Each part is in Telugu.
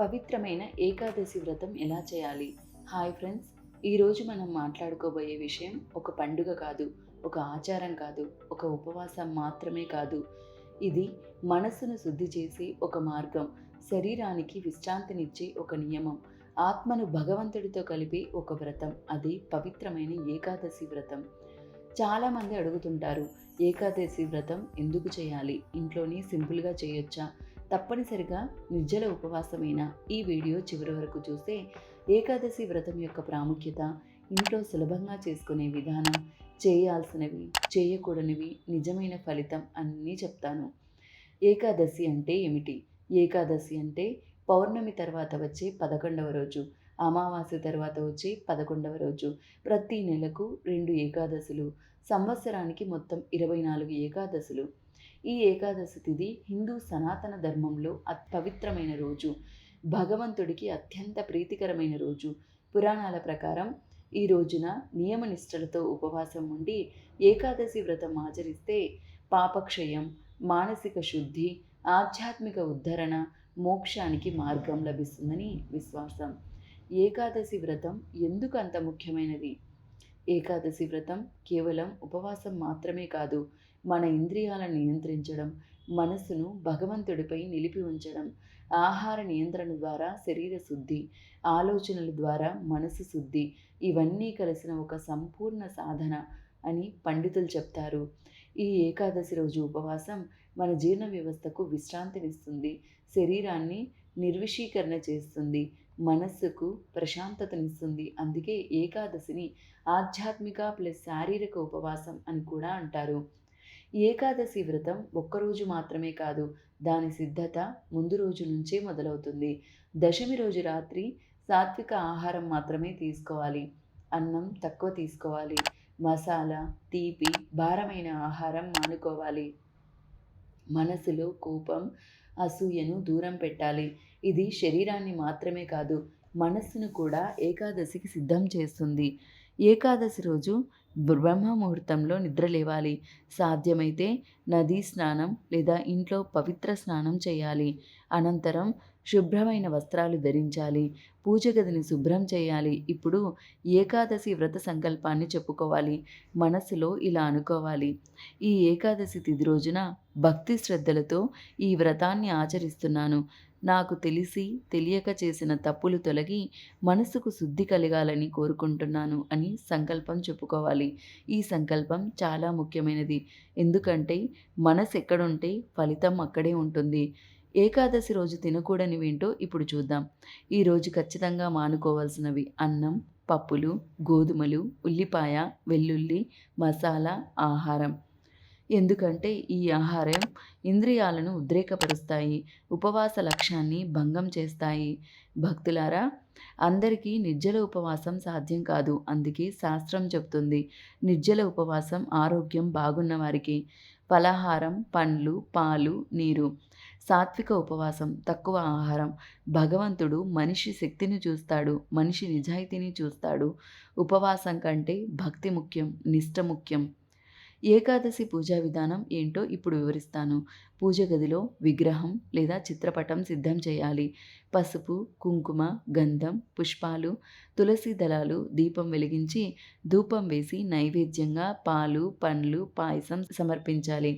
పవిత్రమైన ఏకాదశి వ్రతం ఎలా చేయాలి? హాయ్ ఫ్రెండ్స్ ఈరోజు మనం మాట్లాడుకోబోయే విషయం ఒక పండుగ కాదు ఒక ఆచారం కాదు ఒక ఉపవాసం మాత్రమే కాదు. ఇది మనస్సును శుద్ధి చేసి ఒక మార్గం శరీరానికి విశ్రాంతినిచ్చే ఒక నియమం ఆత్మను భగవంతుడితో కలిపి ఒక వ్రతం అది పవిత్రమైన ఏకాదశి వ్రతం. చాలామంది అడుగుతుంటారు ఏకాదశి వ్రతం ఎందుకు చేయాలి? ఇంట్లోనే సింపుల్గా చేయొచ్చా? తప్పనిసరిగా నిర్జల ఉపవాసమైన ఈ వీడియో చివరి వరకు చూస్తే ఏకాదశి వ్రతం యొక్క ప్రాముఖ్యత ఇంట్లో సులభంగా చేసుకునే విధానం చేయాల్సినవి చేయకూడనివి నిజమైన ఫలితం అన్నీ చెప్తాను. ఏకాదశి అంటే ఏమిటి? ఏకాదశి అంటే పౌర్ణమి తర్వాత వచ్చే పదకొండవ రోజు అమావాస్య తర్వాత వచ్చే పదకొండవ రోజు. ప్రతి నెలకు రెండు ఏకాదశులు సంవత్సరానికి మొత్తం ఇరవై నాలుగు ఏకాదశులు. ఈ ఏకాదశి తిథి హిందూ సనాతన ధర్మంలో అతి పవిత్రమైన రోజు. భగవంతుడికి అత్యంత ప్రీతికరమైన రోజు. పురాణాల ప్రకారం ఈ రోజున నియమనిష్టలతో ఉపవాసం ఉండి ఏకాదశి వ్రతం ఆచరిస్తే పాపక్షయం మానసిక శుద్ధి ఆధ్యాత్మిక ఉద్ధరణ మోక్షానికి మార్గం లభిస్తుందని విశ్వాసం. ఏకాదశి వ్రతం ఎందుకు అంత ముఖ్యమైనది? ఏకాదశి వ్రతం కేవలం ఉపవాసం మాత్రమే కాదు మన ఇంద్రియాలను నియంత్రించడం మనసును భగవంతుడిపై నిలిపి ఉంచడం ఆహార నియంత్రణ ద్వారా శరీర శుద్ధి ఆలోచనల ద్వారా మనసు శుద్ధి ఇవన్నీ కలిసిన ఒక సంపూర్ణ సాధన అని పండితులు చెప్తారు. ఈ ఏకాదశి రోజు ఉపవాసం మన జీర్ణ వ్యవస్థకు విశ్రాంతినిస్తుంది శరీరాన్ని నిర్విషీకరణ చేస్తుంది మనస్సుకు ప్రశాంతతనిస్తుంది. అందుకే ఏకాదశిని ఆధ్యాత్మిక ప్లస్ శారీరక ఉపవాసం అని కూడా అంటారు. ఏకాదశి వ్రతం ఒక్కరోజు మాత్రమే కాదు దాని సిద్ధత ముందు రోజు నుంచే మొదలవుతుంది. దశమి రోజు రాత్రి సాత్విక ఆహారం మాత్రమే తీసుకోవాలి. అన్నం తక్కువ తీసుకోవాలి. మసాలా తీపి భారమైన ఆహారం మానుకోవాలి. మనసులో కోపం అసూయను దూరం పెట్టాలి. ఇది శరీరాన్ని మాత్రమే కాదు మనస్సును కూడా ఏకాదశికి సిద్ధం చేస్తుంది. ఏకాదశి రోజు బ్రహ్మ ముహూర్తంలో నిద్ర లేవాలి. సాధ్యమైతే నదీ స్నానం లేదా ఇంట్లో పవిత్ర స్నానం చేయాలి. అనంతరం శుభ్రమైన వస్త్రాలు ధరించాలి పూజ గదిని శుభ్రం చేయాలి. ఇప్పుడు ఏకాదశి వ్రత సంకల్పాన్ని చెప్పుకోవాలి మనసులో ఇలా అనుకోవాలి. ఈ ఏకాదశి తిది రోజున భక్తి శ్రద్ధలతో ఈ వ్రతాన్ని ఆచరిస్తున్నాను. నాకు తెలిసి తెలియక చేసిన తప్పులు తొలగి మనసుకు శుద్ధి కలగాలని కోరుకుంటున్నాను అని సంకల్పం చెప్పుకోవాలి. ఈ సంకల్పం చాలా ముఖ్యమైనది. ఎందుకంటే మనసు ఎక్కడుంటే ఫలితం అక్కడే ఉంటుంది. ఏకాదశి రోజు తినకూడని ఏంటో ఇప్పుడు చూద్దాం. ఈరోజు ఖచ్చితంగా మానుకోవాల్సినవి అన్నం పప్పులు గోధుమలు ఉల్లిపాయ వెల్లుల్లి మసాలా ఆహారం. ఎందుకంటే ఈ ఆహారం ఇంద్రియాలను ఉద్రేకపరుస్తాయి ఉపవాస లక్ష్యాన్ని భంగం చేస్తాయి. భక్తులారా అందరికీ నిర్జల ఉపవాసం సాధ్యం కాదు. అందుకే శాస్త్రం చెప్తుంది నిర్జల ఉపవాసం ఆరోగ్యం బాగున్న వారికి ఫలాహారం పండ్లు పాలు నీరు. సాత్విక ఉపవాసం తక్కువ ఆహారం. భగవంతుడు మనిషి శక్తిని చూస్తాడు మనిషి నిజాయితీని చూస్తాడు. ఉపవాసం కంటే భక్తి ముఖ్యం నిష్ట ముఖ్యం. ఏకాదశి పూజా విధానం ఏంటో ఇప్పుడు వివరిస్తాను. పూజ గదిలో విగ్రహం లేదా చిత్రపటం సిద్ధం చేయాలి. పసుపు కుంకుమ గంధం పుష్పాలు తులసి దళాలు దీపం వెలిగించి ధూపం వేసి నైవేద్యంగా పాలు పండ్లు పాయసం సమర్పించాలి.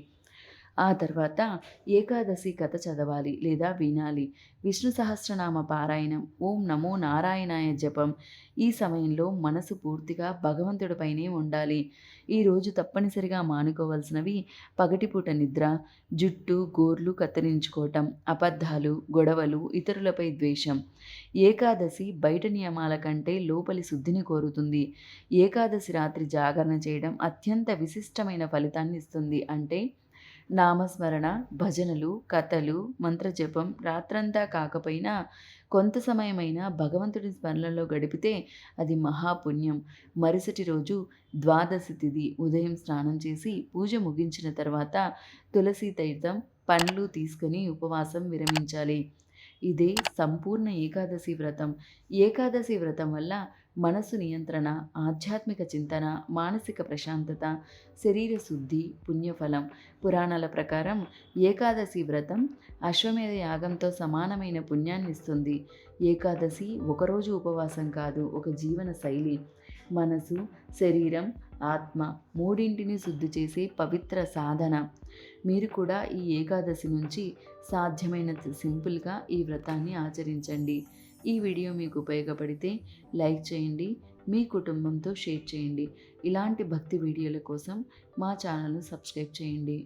ఆ తర్వాత ఏకాదశి కథ చదవాలి లేదా వినాలి. విష్ణు సహస్రనామ పారాయణం ఓం నమో నారాయణాయ జపం. ఈ సమయంలో మనసు పూర్తిగా భగవంతుడిపైనే ఉండాలి. ఈరోజు తప్పనిసరిగా మానుకోవాల్సినవి పగటిపూట నిద్ర జుట్టు గోర్లు కత్తిరించుకోవటం అబద్ధాలు గొడవలు ఇతరులపై ద్వేషం. ఏకాదశి బయట నియమాల కంటే లోపలి శుద్ధిని కోరుతుంది. ఏకాదశి రాత్రి జాగరణ చేయడం అత్యంత విశిష్టమైన ఫలితాన్ని ఇస్తుంది. అంటే నామస్మరణ భజనలు కథలు మంత్రజపం రాత్రంతా కాకపోయినా కొంత సమయమైనా భగవంతుడి స్మరణలో గడిపితే అది మహాపుణ్యం. మరుసటి రోజు ద్వాదశి తిథి ఉదయం స్నానం చేసి పూజ ముగించిన తర్వాత తులసి తీర్థం పండ్లు తీసుకొని ఉపవాసం విరమించాలి. ఇదే సంపూర్ణ ఏకాదశి వ్రతం. ఏకాదశి వ్రతం వల్ల మనసు నియంత్రణ ఆధ్యాత్మిక చింతన మానసిక ప్రశాంతత శరీర శుద్ధి పుణ్యఫలం. పురాణాల ప్రకారం ఏకాదశి వ్రతం అశ్వమేధ యాగంతో సమానమైన పుణ్యాన్ని ఇస్తుంది. ఏకాదశి ఒకరోజు ఉపవాసం కాదు ఒక జీవన శైలి. మనసు శరీరం ఆత్మ మూడింటిని శుద్ధి చేసే పవిత్ర సాధన. మీరు కూడా ఈ ఏకాదశి నుంచి సాధ్యమైనంత సింపుల్గా ఈ వ్రతాన్ని ఆచరించండి. ఈ వీడియో మీకు ఉపయోగపడితే లైక్ చేయండి మీ కుటుంబంతో షేర్ చేయండి. ఇలాంటి భక్తి వీడియోల కోసం మా ఛానల్ను సబ్స్క్రైబ్ చేయండి.